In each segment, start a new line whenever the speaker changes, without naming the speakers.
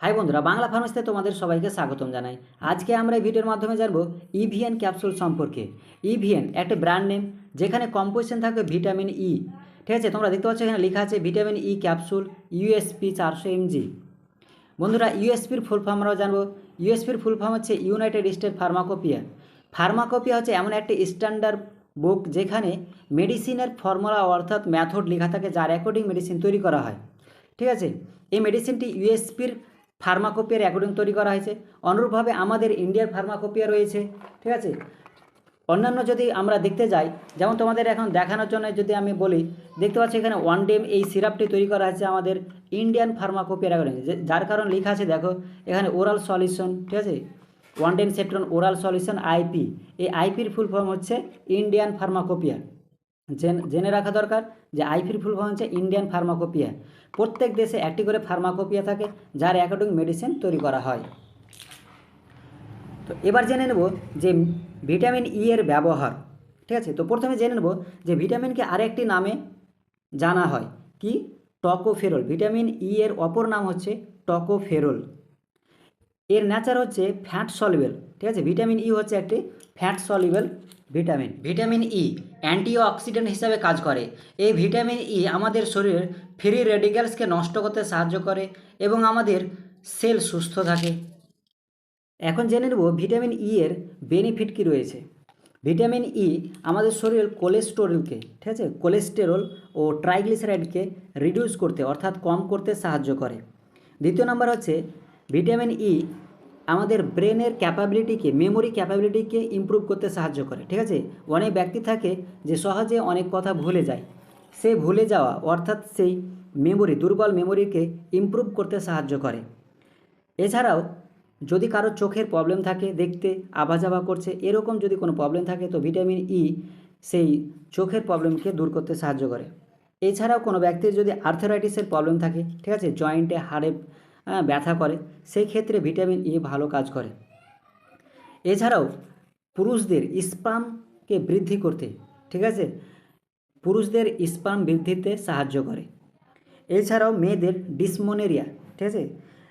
High বন্ধুরা, বাংলা ফার্মেসিতে তোমাদের সবাইকে স্বাগতম জানাই। আজকে আমরা এই ভিডিওর মাধ্যমে জানব ইভিএন ক্যাপসুল সম্পর্কে। ইভিএন একটা ব্র্যান্ড নেম যেখানে কম্পোজিশন থাকবে ভিটামিন ই ঠিক আছে, তোমরা দেখতে পাচ্ছ এখানে লেখা আছে ভিটামিন ই ক্যাপসুল ইউএসপি চারশো এমজি বন্ধুরা ইউএসপির ফুল ফর্ম আমরাও জানব। ইউএসপির ফুল ফর্ম হচ্ছে ইউনাইটেড স্টেট ফার্মাকোপিয়া ফার্মাকোপিয়া হচ্ছে এমন একটি স্ট্যান্ডার্ড বুক যেখানে মেডিসিনের ফর্মুলা অর্থাৎ ম্যাথড লেখা থাকে, যার অ্যাকর্ডিং মেডিসিন তৈরি করা হয়। ঠিক আছে, এই মেডিসিনটি ইউএসপির ফার্মাকোপিয়ার অ্যাকর্ডিং তৈরি করা হয়েছে। অনুরূপভাবে আমাদের ইন্ডিয়ার ফার্মাকোপিয়া রয়েছে, ঠিক আছে? অন্যান্য যদি আমরা দেখতে যাই, যেমন তোমাদের এখন দেখানোর জন্য যদি আমি বলি, দেখতে পাচ্ছি এখানে ওয়ান ডেম এই সিরাপটি তৈরি করা হয়েছে আমাদের ইন্ডিয়ান ফার্মাকোপিয়ার অ্যাকর্ডিং যার কারণ লেখা আছে দেখো, এখানে ওরাল সলিউশন ঠিক আছে? One Dame সেপ্টন oral solution IP এই আইপির ফুল ফর্ম হচ্ছে ইন্ডিয়ান ফার্মাকোপিয়া জেন রাখা দরকার যে আইপির ফুল ফর্ম হচ্ছে ইন্ডিয়ান ফার্মাকোপিয়া। প্রত্যেক দেশে একটি করে ফার্মাকোপিয়া থাকে যার অ্যাকর্ডিং মেডিসিন তৈরি করা হয়। তো এবার জেনে নেব যে ভিটামিন ই এর ব্যবহার, ঠিক আছে? তো প্রথমে জেনে নেব যে ভিটামিনকে আরেকটি নামে জানা হয়। কি? টকোফেরল। ভিটামিন ই এর অপর নাম হচ্ছে টকোফেরল। এর নেচার হচ্ছে ফ্যাট সলিবেল ঠিক আছে? ভিটামিন ই হচ্ছে একটি fat soluble vitamin vitamin E antioxidant হিসাবে কাজ করে। এই ভিটামিন ই আমাদের শরীরের ফ্রি রেডিক্যালসকে নষ্ট করতে সাহায্য করে এবং আমাদের সেল সুস্থ থাকে। এখন জেনে নেব ভিটামিন ই এর বেনিফিট কী রয়েছে। ভিটামিন ই আমাদের শরীরের কোলেস্টেরলকে ঠিক আছে? কোলেস্টেরল ও ট্রাইগ্লিসারাইডকে রিডিউস করতে, অর্থাৎ কম করতে সাহায্য করে। দ্বিতীয় নাম্বার হচ্ছে ভিটামিন ই আমাদের ব্রেনের ক্যাপাবিলিটিকে, মেমোরি ক্যাপাবিলিটিকে ইমপ্রুভ করতে সাহায্য করে, ঠিক আছে? অনেক ব্যক্তি থাকে যে সহজে অনেক কথা ভুলে যায়। সে ভুলে যাওয়া, অর্থাৎ সেই মেমোরি, দুর্বল মেমোরিকে ইমপ্রুভ করতে সাহায্য করে। এছাড়াও, যদি কারও চোখের প্রবলেম থাকে, দেখতে যাভা করছে, এরকম যদি কোনো প্রবলেম থাকে, তো ভিটামিন ই সেই চোখের প্রবলেমকে দূর করতে সাহায্য করে। এছাড়াও কোনো ব্যক্তির যদি আর্থারাইটিসের প্রবলেম থাকে, ঠিক আছে? জয়েন্টে হাড়ে ব্যথা করে সেই ক্ষেত্রে ভিটামিন ই ভালো কাজ করে। এছাড়াও পুরুষদের স্পামকে বৃদ্ধি করতে, ঠিক আছে? পুরুষদের স্পাম বৃদ্ধিতে সাহায্য করে। এছাড়াও মেয়েদের ডিসমোনেরিয়া, ঠিক আছে?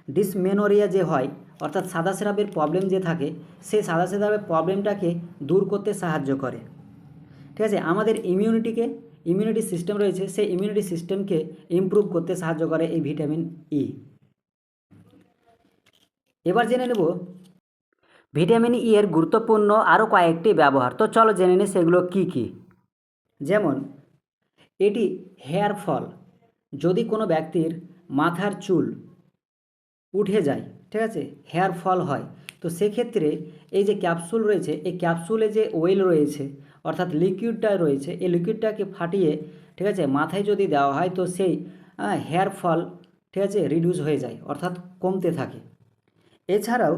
ডিসমেনোরিয়া যে হয়, অর্থাৎ সাদা স্রাবের প্রবলেম যে থাকে, সেই সাদা স্রাবের প্রবলেমটাকে দূর করতে সাহায্য করে। ঠিক আছে? আমাদের ইমিউনিটিকে ইমিউনিটি সিস্টেম রয়েছে, সেই ইমিউনিটি সিস্টেমকে ইমপ্রুভ করতে সাহায্য করে এই ভিটামিন ই এবার জেনে নেব। ভিটামিন ই এর গুরুত্বপূর্ণ আরও কয়েকটি ব্যবহার। তো চলো জেনে নিই সেগুলো কী কী। যেমন, এটি হেয়ার ফল। যদি কোনো ব্যক্তির মাথার চুল উঠে যায়, ঠিক আছে, হেয়ার ফল হয়, তো সেক্ষেত্রে এই যে ক্যাপসুল রয়েছে, এই ক্যাপসুলে যে ওয়েল রয়েছে, অর্থাৎ লিকুইডটা রয়েছে, এই লিকুইডটাকে ফাটিয়ে, ঠিক আছে, মাথায় যদি দেওয়া হয়, তো সেই হেয়ার ফল, ঠিক আছে রিডিউস হয়ে যায়, অর্থাৎ কমতে থাকে। এছাড়াও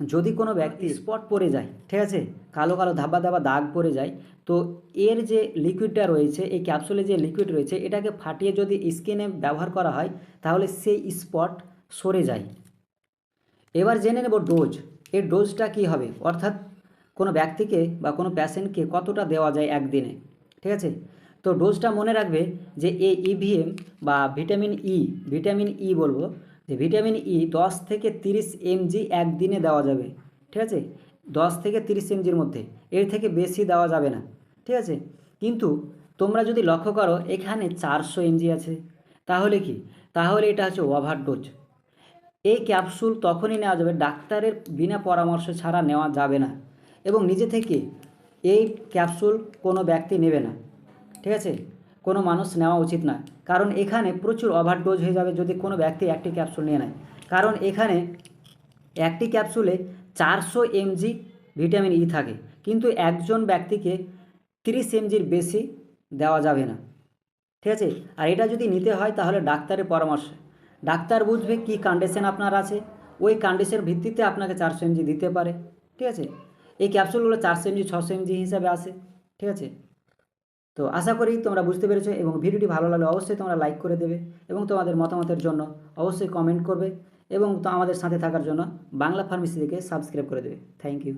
যদি কোনো ব্যক্তি স্পট পড়ে যায় ঠিক আছে? কালো কালো ধাবা ধাবা দাগ পড়ে যায় তো এর যে লিকুইডটা রয়েছে এই ক্যাপসুলে যে লিকুইড রয়েছে এটাকে ফাটিয়ে যদি স্কিনে ব্যবহার করা হয় তাহলে সেই স্পট সরে যায়। এবার জেনে নেব ডোজ। এই ডোজটা কী হবে? অর্থাৎ কোনো ব্যক্তিকে বা কোনো প্যাশেন্টকে কতটা দেওয়া যায় একদিনে ঠিক আছে? তো ডোজটা মনে রাখবে যে এই ইভিএম বা ভিটামিন ই ভিটামিন ই বলব যে ভিটামিন ই দশ থেকে তিরিশ এমজি একদিনে দেওয়া যাবে, ঠিক আছে? দশ থেকে তিরিশ এমজির মধ্যে, এর থেকে বেশি দেওয়া যাবে না, ঠিক আছে? কিন্তু তোমরা যদি লক্ষ্য করো, এখানে চারশো এমজি আছে। তাহলে কি? তাহলে এটা হচ্ছে ওভারডোজ এই ক্যাপসুল তখনই নেওয়া যাবে, ডাক্তারের বিনা পরামর্শ ছাড়া নেওয়া যাবে না। এবং নিজে থেকে এই ক্যাপসুল কোনো ব্যক্তি নেবে না, ঠিক আছে? কোনো মানুষ নেওয়া উচিত না কারণ এখানে প্রচুর ওভারডোজ হয়ে যাবে যদি কোনো ব্যক্তি একটি ক্যাপসুল নিয়ে নেয়। কারণ এখানে একটি ক্যাপসুলে চারশো এমজি ভিটামিন ই থাকে। কিন্তু একজন ব্যক্তিকে তিরিশ এমজির বেশি দেওয়া যাবে না। ঠিক আছে? আর এটা যদি নিতে হয় তাহলে ডাক্তারের পরামর্শ। ডাক্তার বুঝবে কী কন্ডিশন আপনার আছে। ওই কন্ডিশনের ভিত্তিতে আপনাকে চারশো এমজি দিতে পারে। ঠিক আছে? এই ক্যাপসুলগুলো চারশো এমজি ছশো এমজি হিসাবে আসে। ঠিক আছে? তো আশা করি তোমরা বুঝতে পেরেছ এবং ভিডিওটি ভালো লাগলে অবশ্যই তোমরা লাইক করে দেবে এবং তোমাদের মতামতের জন্য অবশ্যই কমেন্ট করবে এবং তো আমাদের সাথে থাকার জন্য বাংলা ফার্মেসি থেকে সাবস্ক্রাইব করে দেবে। Thank you